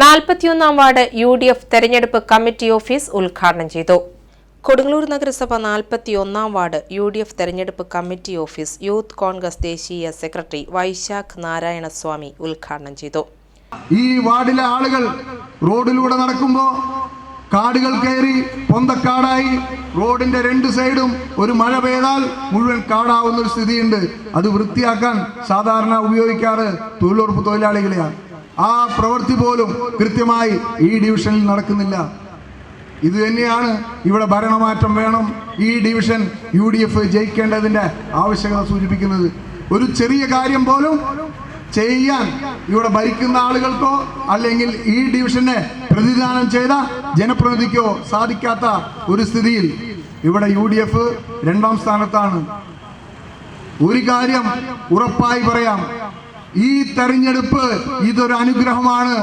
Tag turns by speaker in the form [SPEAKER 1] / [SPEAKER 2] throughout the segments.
[SPEAKER 1] നാൽപ്പത്തിയൊന്നാം ward U D F തെരഞ്ഞെടുപ്പ് committee office ഉദ്ഘാടനം ചെയ്തു. കൊടുങ്ങല്ലൂർ നഗരസഭ നാൽപ്പത്തിയൊന്നാം വാർഡ് യു ഡി എഫ് തെരഞ്ഞെടുപ്പ് കമ്മിറ്റി ഓഫീസ് യൂത്ത് കോൺഗ്രസ് ദേശീയ സെക്രട്ടറി വൈശാഖ് നാരായണസ്വാമി ഉദ്ഘാടനം ചെയ്തു.
[SPEAKER 2] ഈ വാർഡിലെ ആളുകൾ റോഡിലൂടെ നടക്കുമ്പോൾ കാടുകൾ കയറി പൊന്തക്കാടായി റോഡിന്റെ രണ്ട് സൈഡും ഒരു മഴ പെയ്താൽ മുഴുവൻ കാടാവുന്ന ഒരു സ്ഥിതിയുണ്ട്. അത് വൃത്തിയാക്കാൻ സാധാരണ ഉപയോഗിക്കാറ് തൊഴിലുറപ്പ് തൊഴിലാളികളെയാണ്. ആ പ്രവൃത്തി പോലും കൃത്യമായി ഈ ഡിവിഷനിൽ നടക്കുന്നില്ല. ഇത് തന്നെയാണ് ഇവിടെ ഭരണമാറ്റം വേണം. ഈ ഡിവിഷൻ യു ഡി എഫ് ജയിക്കേണ്ടതിന്റെ ആവശ്യകത സൂചിപ്പിക്കുന്നത്. ഒരു ചെറിയ കാര്യം പോലും ചെയ്യാൻ ഇവിടെ ഭരിക്കുന്ന ആളുകൾക്കോ അല്ലെങ്കിൽ ഈ ഡിവിഷനെ പ്രതിദാനം ചെയ്ത ജനപ്രതിനിധിക്കോ സാധിക്കാത്ത ഒരു സ്ഥിതിയിൽ ഇവിടെ യു ഡി എഫ് രണ്ടാം സ്ഥാനത്താണ്. ഒരു കാര്യം ഉറപ്പായി പറയാം. ഈ തെരഞ്ഞെടുപ്പ് ഇതൊരു അനുഗ്രഹമാണ്.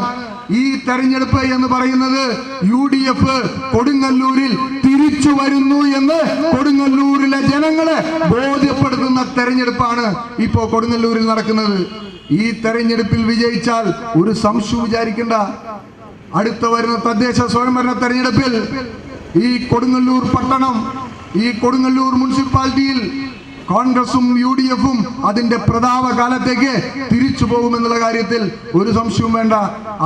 [SPEAKER 2] ഈ തെരഞ്ഞെടുപ്പ് എന്ന് പറയുന്നത് യു ഡി എഫ് കൊടുങ്ങല്ലൂരിൽ തിരിച്ചു വരുന്നു എന്ന് കൊടുങ്ങല്ലൂരിലെ ജനങ്ങളെ ബോധ്യപ്പെടുത്തുന്ന തെരഞ്ഞെടുപ്പാണ് ഇപ്പോ കൊടുങ്ങല്ലൂരിൽ നടക്കുന്നത്. ഈ തെരഞ്ഞെടുപ്പിൽ വിജയിച്ചാൽ ഒരു സംശയം വിചാരിക്കേണ്ട. അടുത്ത വരുന്ന തദ്ദേശ സ്വയംഭരണ തെരഞ്ഞെടുപ്പിൽ ഈ കൊടുങ്ങല്ലൂർ പട്ടണം ഈ കൊടുങ്ങല്ലൂർ മുനിസിപ്പാലിറ്റിയിൽ കോൺഗ്രസും യു ഡി എഫും അതിന്റെ പ്രതാപ കാലത്തേക്ക് തിരിച്ചു പോകുമെന്നുള്ള കാര്യത്തിൽ ഒരു സംശയവും വേണ്ട.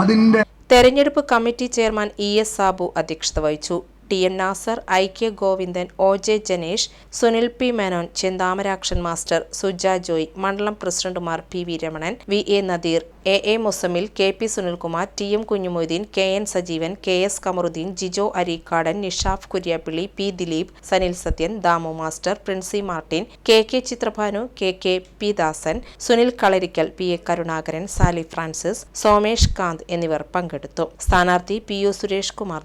[SPEAKER 2] അതിന്റെ
[SPEAKER 1] തെരഞ്ഞെടുപ്പ് committee chairman E S Sabu അധ്യക്ഷത വഹിച്ചു. T. N. Nasar I. K. Govindan O. J. Janesh Sunil P. Menon Chenthamarakshan master Suja Joy മണ്ഡലം പ്രസിഡന്റുമാർ P. V. Ramanan V. A. Nadeer A. A. Musammil K. P. Sunilkumar T. M. Kunhumoideen K. N. Sajeevan K. S. Kamaruddin Jijo Areekkadan Nishaf Kuriappilly P. Dileep Sanil Sathyan Damu master Princy Martin K. K. Chithrabhanu K. K. P. Dasan Sunil Kalarikkal P. A. Karunakaran Sali Francis Somesh Kant എന്നിവർ പങ്കെടുത്തു. സ്ഥാനാർത്ഥി P. U Suresh Kumar